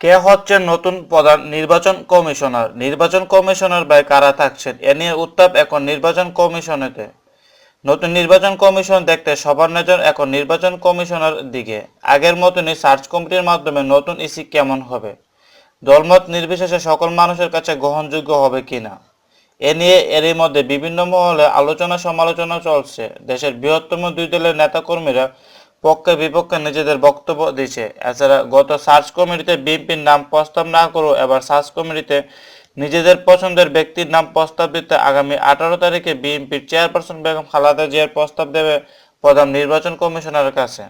কে হচ্ছেন নতুন প্রধান নির্বাচন কমিশনার? নির্বাচন কমিশনার বা কারা থাকছেন? এ নিয়ে উত্তাপ এখন নির্বাচন কমিশনেতে। নতুন নির্বাচন কমিশন দেখতে সবার নজর এখন নির্বাচন কমিশনার দিকে। আগের মতনই সার্চ কমিটির মাধ্যমে নতুন ইসি কেমন হবে? দলমত নির্বিশেষে সকল মানুষের কাছে গ্রহণযোগ্য হবে কিনা? এ নিয়ে এরই মধ্যে বিভিন্ন মহলে আলোচনা সমালোচনা চলছে। দেশের বৃহত্তম দুই দলের নেতাকর্মীরা পক্ষে বিপক্ষে নিজেদের বক্তব্য দিচ্ছে এছাড়া গত সার্চ কমিটিতে বিএনপির নাম প্রস্তাব না করেও এবার সার্চ কমিটিতে নিজেদের পছন্দের ব্যক্তির নাম প্রস্তাব দিতে আগামী আঠারো তারিখে বিএনপির চেয়ারপারসন বেগম খালেদা জিয়ার প্রস্তাব দেবে প্রধান নির্বাচন কমিশনারের কাছে।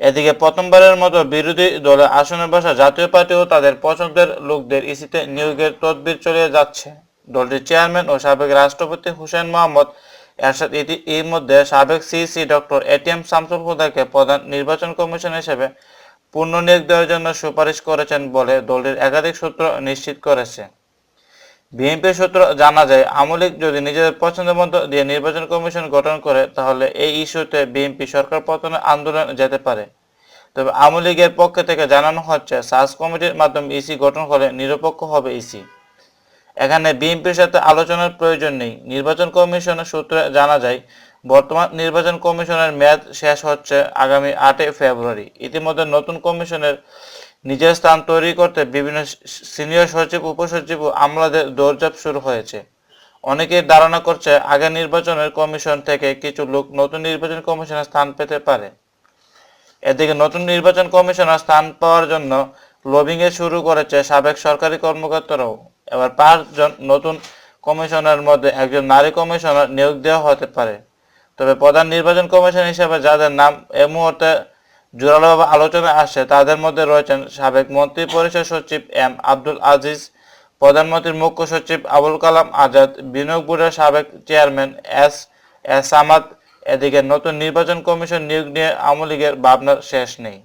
এদিকে প্রথমবারের মতো বিরোধী দলে আসনে বসা জাতীয় পার্টিও তাদের পছন্দের লোকদের ইসিতে নিয়োগের তদবির চলে যাচ্ছে। দলটির চেয়ারম্যান ও সাবেক রাষ্ট্রপতি হুসেন মোহাম্মদ এরশাদ ইতি এর মধ্যে সাবেক সিসি ডক্টর এটিএম শামসুল হুদাকে প্রধান নির্বাচন কমিশন হিসেবে পুনর্নিয়োগ দেওয়ার জন্য সুপারিশ করেছেন বলে দলটির একাধিক সূত্র নিশ্চিত করেছে। বিএনপি সূত্র জানা যায়, আওয়ামী যদি নিজেদের পছন্দ মতো দিয়ে নির্বাচন কমিশন গঠন করে, তাহলে এই ইস্যুতে বিএনপি সরকার পতনের আন্দোলন যেতে পারে। তবে আওয়ামী লীগের পক্ষ থেকে জানানো হচ্ছে, সার্চ কমিটির মাধ্যমে ইসি গঠন হলে নিরপেক্ষ হবে ইসি। এখানে বিএনপির সাথে আলোচনার প্রয়োজন নেই। নির্বাচন কমিশনের সূত্রে জানা যায়, বর্তমান নির্বাচন কমিশনের মেয়াদ শেষ হচ্ছে আগামী আটই ফেব্রুয়ারি। ইতিমধ্যে নতুন কমিশনের নিজের স্থান তৈরি করতে বিভিন্ন সিনিয়র সচিব, উপসচিব আমলাদের দৌড়ঝাঁপ শুরু হয়েছে। অনেকেই ধারণা করছে আগে নির্বাচনের কমিশন থেকে কিছু লোক নতুন নির্বাচন কমিশনের স্থান পেতে পারে। এদিকে নতুন নির্বাচন কমিশনার স্থান পাওয়ার জন্য লবিং এ শুরু করেছে সাবেক সরকারি কর্মকর্তারাও। এবার পাঁচজন নতুন কমিশনার মধ্যে একজন নারী কমিশনার নিয়োগ দেওয়া হতে পারে। তবে প্রধান নির্বাচন কমিশন হিসেবে যাদের নাম এই মুহূর্তে জোরালোভাবে আলোচনায় আসছে, তাদের মধ্যে রয়েছেন সাবেক মন্ত্রী পরিষদ সচিব এম আব্দুল আজিজ, প্রধানমন্ত্রীর মুখ্য সচিব আবুল কালাম আজাদ, বিনিয়োগ বোর্ডের সাবেক চেয়ারম্যান এস এস আমাদ এদিকে নতুন নির্বাচন কমিশন নিয়োগ নিয়ে আওয়ামী লীগের ভাবনার শেষ নেই।